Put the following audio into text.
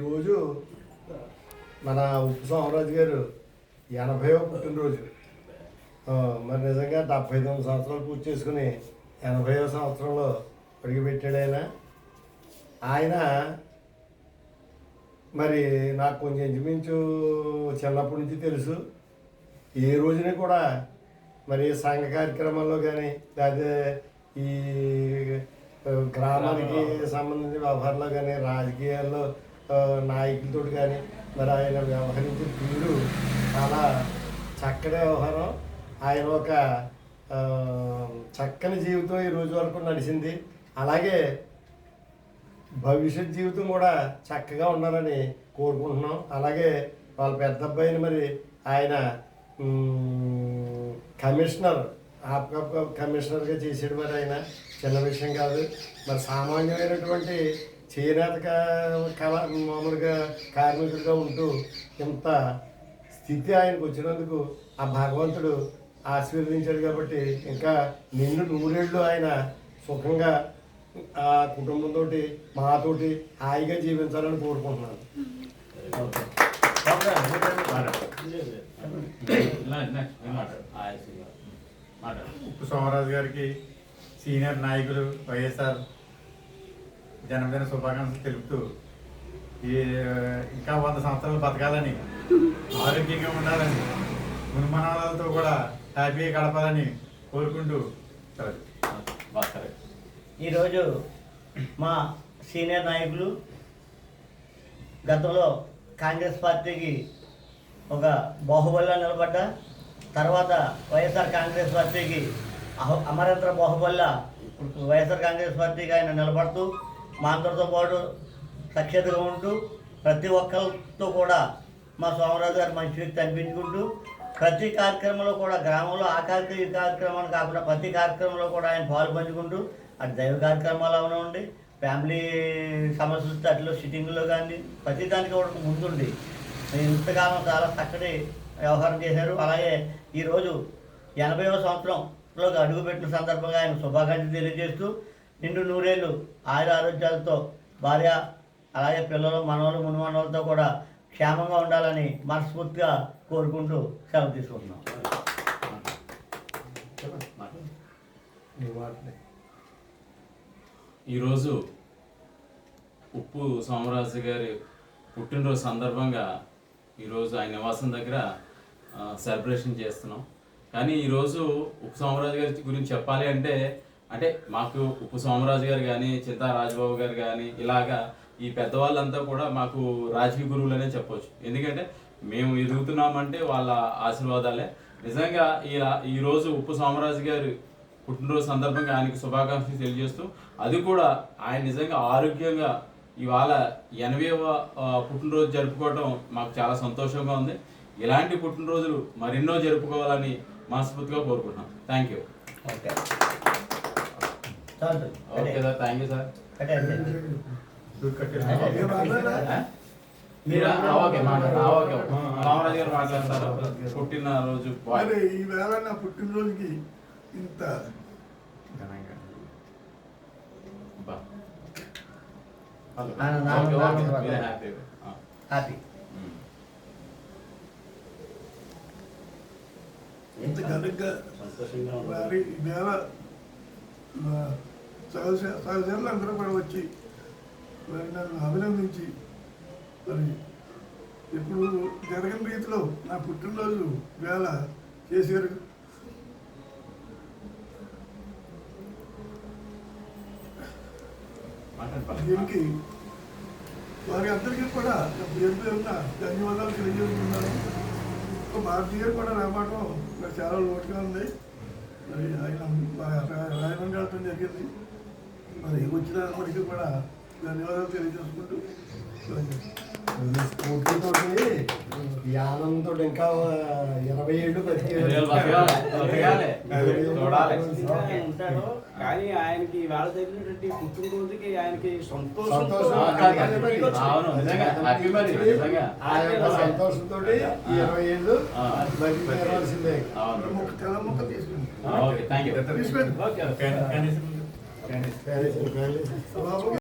ఈరోజు మన ఉప్పు సోమరాజు గారు ఎనభైవ పుట్టినరోజు. మరి నిజంగా డెబ్బై తొమ్మిది సంవత్సరాలు పూర్తి చేసుకుని ఎనభైవ సంవత్సరంలో అడుగుపెట్టాడు ఆయన. ఆయన మరి నాకు కొంచెం ఇంచుమించు చిన్నప్పటి నుంచి తెలుసు. ఏ రోజున కూడా మరి సంఘ కార్యక్రమాల్లో కానీ లేకపోతే ఈ గ్రామానికి సంబంధించిన వ్యవహారాల్లో కానీ రాజకీయాల్లో నాయకులతో కానీ మరి ఆయన వ్యవహరించిన తీరు చాలా చక్కటి వ్యవహారం. ఆయన ఒక చక్కని జీవితం ఈ రోజు వరకు నడిచింది. అలాగే భవిష్యత్ జీవితం కూడా చక్కగా ఉండాలని కోరుకుంటున్నాం. అలాగే వాళ్ళ పెద్ద అబ్బాయిని మరి ఆయన కమిషనర్ ఆప్కా కమిషనర్గా చేసాడు మరి ఆయన. చిన్న విషయం కాదు. మరి సామాన్యమైనటువంటి చేనేత కళ మామూలుగా కార్మికుడిగా ఉంటూ ఇంత స్థితి ఆయనకు వచ్చినందుకు ఆ భగవంతుడు ఆశీర్వదించాడు కాబట్టి ఇంకా నిన్ను నూరేళ్ళు ఆయన సుఖంగా ఆ కుటుంబంతో మాతోటి హాయిగా జీవించాలని కోరుకుంటున్నాను. ఉప్పు సోమరాజు గారికి సీనియర్ నాయకులు వైఎస్ఆర్ జన్మదిన శుభాకాంక్షలు తెలుపుతూ ఈ ఇంకా వంద సంవత్సరాలు బతకాలని ఆరోగ్యంగా ఉండాలని మునుమనాలతో కూడా హ్యాపీగా గడపాలని కోరుకుంటూ సెలవు. ఈరోజు మా సీనియర్ నాయకులు గతంలో కాంగ్రెస్ పార్టీకి ఒక బాహుబలిలో నిలబడ్డ తర్వాత వైఎస్ఆర్ కాంగ్రెస్ పార్టీకి అహ- అమరేంద్ర బాహుబలిలా ఇప్పుడు వైఎస్ఆర్ కాంగ్రెస్ పార్టీకి ఆయన నిలబడుతూ మా అందరితో పాటు సఖ్యతగా ఉంటూ ప్రతి ఒక్కరితో కూడా మా సోమరాజు గారు మంచి వ్యక్తి అనిపించుకుంటూ ప్రతి కార్యక్రమంలో కూడా గ్రామంలో ఆ కార్యక్రమం ఈ కార్యక్రమాలు కాకుండా ప్రతి కార్యక్రమంలో కూడా ఆయన పాలు పంచుకుంటూ అటు దైవ కార్యక్రమాలు అవనండి ఫ్యామిలీ సమస్యలు అట్లా సిట్టింగ్లో కానీ ప్రతి దానికి కూడా ముందుండి. ఇంతకాలం చాలా చక్కటి వ్యవహారం చేశారు. అలాగే ఈరోజు ఎనభైవ సంవత్సరంలో అడుగుపెట్టిన సందర్భంగా ఆయన శుభాకాంక్షలు తెలియజేస్తూ నిండు నూరేళ్ళు ఆయుర ఆరోగ్యాలతో భార్య అలాగే పిల్లలు మనవలు మునుమనవలతో కూడా క్షేమంగా ఉండాలని మనస్ఫూర్తిగా కోరుకుంటూ సెలవు తీసుకుంటున్నాం. ఈరోజు ఉప్పు సోమరాజు గారి పుట్టినరోజు సందర్భంగా ఈరోజు ఆయన నివాసం దగ్గర సెలబ్రేషన్ చేస్తున్నాం. కానీ ఈరోజు ఉప్పు సోమరాజు గారి గురించి చెప్పాలి అంటే అంటే మాకు ఉప్పు సోమరాజు గారు కానీ చింతా రాజబాబు గారు కానీ ఇలాగా ఈ పెద్దవాళ్ళంతా కూడా మాకు రాజకీయ గురువులనే చెప్పవచ్చు ఎందుకంటే మేము ఎదుగుతున్నామంటే వాళ్ళ ఆశీర్వాదాలే. నిజంగా ఇలా ఈరోజు ఉప్పు సోమరాజు గారు పుట్టినరోజు సందర్భంగా ఆయనకి శుభాకాంక్షలు తెలియజేస్తూ అది కూడా ఆయన నిజంగా ఆరోగ్యంగా ఇవాళ ఎనభైవ పుట్టినరోజు జరుపుకోవటం మాకు చాలా సంతోషంగా ఉంది. ఇలాంటి పుట్టినరోజులు మరెన్నో జరుపుకోవాలని మనస్ఫూర్తిగా కోరుకుంటున్నాం. థ్యాంక్ యూ ఓకే చాలు okay sir thank you sir. మీరు ఓకే. రామరాజు గారు మాట్లాడతారు. మరి ఈవేళ నా పుట్టినరోజుకి ఇంత. హ్యాపీ. ఇంత మా సహచ సహచరులు అందరూ కూడా వచ్చి మరి నన్ను అభినందించి మరి ఇప్పుడు జరగని రీతిలో నా పుట్టినరోజు వేళ చేశారు. దీనికి వారి అందరికీ కూడా నా పేరు పేరున ధన్యవాదాలు తెలియజేస్తున్నాను. భారతీయులు కూడా రావడం నాకు చాలా లోటుగా ఉంది. మరి ఆయన మా రాయడం వెళ్ళడం జరిగింది. మరి వచ్చిన అందరికీ కూడా ధన్యవాదాలు తెలియజేసుకుంటూ ఈ స్ఫూర్తితోటి ఈ ఆనందంతో ఇంకా ఇరవై ఏళ్ళు కానీ ఆయనకి వాళ్ళ తగినటువంటి పుట్టినరోజుకి ఆయనకి సంతోషం. సంతోషంతో ఇరవై ఏళ్ళు తెల్ల ముక్క తీసుకుంది.